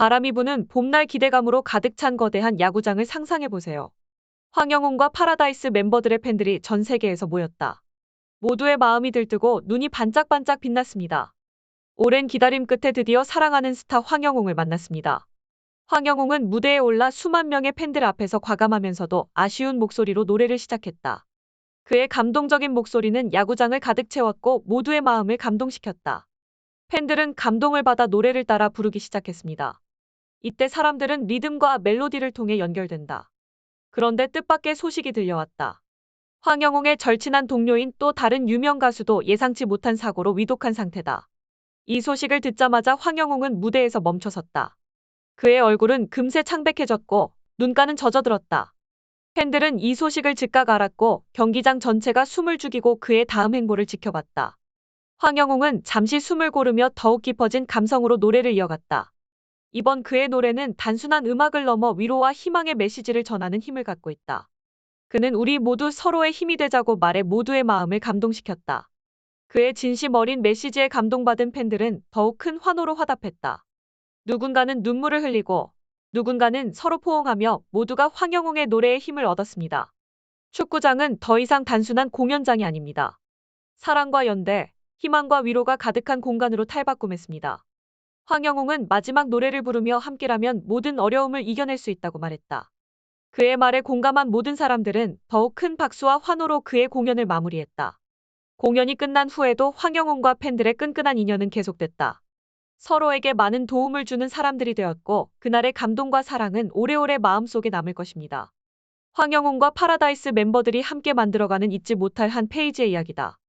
바람이 부는 봄날 기대감으로 가득 찬 거대한 야구장을 상상해 보세요. 황영웅과 파라다이스 멤버들의 팬들이 전 세계에서 모였다. 모두의 마음이 들뜨고 눈이 반짝반짝 빛났습니다. 오랜 기다림 끝에 드디어 사랑하는 스타 황영웅을 만났습니다. 황영웅은 무대에 올라 수만 명의 팬들 앞에서 과감하면서도 아쉬운 목소리로 노래를 시작했다. 그의 감동적인 목소리는 야구장을 가득 채웠고 모두의 마음을 감동시켰다. 팬들은 감동을 받아 노래를 따라 부르기 시작했습니다. 이때 사람들은 리듬과 멜로디를 통해 연결된다. 그런데 뜻밖의 소식이 들려왔다. 황영웅의 절친한 동료인 또 다른 유명 가수도 예상치 못한 사고로 위독한 상태다. 이 소식을 듣자마자 황영웅은 무대에서 멈춰섰다. 그의 얼굴은 금세 창백해졌고 눈가는 젖어들었다. 팬들은 이 소식을 즉각 알았고 경기장 전체가 숨을 죽이고 그의 다음 행보를 지켜봤다. 황영웅은 잠시 숨을 고르며 더욱 깊어진 감성으로 노래를 이어갔다. 이번 그의 노래는 단순한 음악을 넘어 위로와 희망의 메시지를 전하는 힘을 갖고 있다. 그는 우리 모두 서로의 힘이 되자고 말해 모두의 마음을 감동시켰다. 그의 진심 어린 메시지에 감동받은 팬들은 더욱 큰 환호로 화답했다. 누군가는 눈물을 흘리고 누군가는 서로 포옹하며 모두가 황영웅의 노래에 힘을 얻었습니다. 축구장은 더 이상 단순한 공연장이 아닙니다. 사랑과 연대, 희망과 위로가 가득한 공간으로 탈바꿈했습니다. 황영웅은 마지막 노래를 부르며 함께라면 모든 어려움을 이겨낼 수 있다고 말했다. 그의 말에 공감한 모든 사람들은 더욱 큰 박수와 환호로 그의 공연을 마무리했다. 공연이 끝난 후에도 황영웅과 팬들의 끈끈한 인연은 계속됐다. 서로에게 많은 도움을 주는 사람들이 되었고 그날의 감동과 사랑은 오래오래 마음속에 남을 것입니다. 황영웅과 파라다이스 멤버들이 함께 만들어가는 잊지 못할 한 페이지의 이야기다.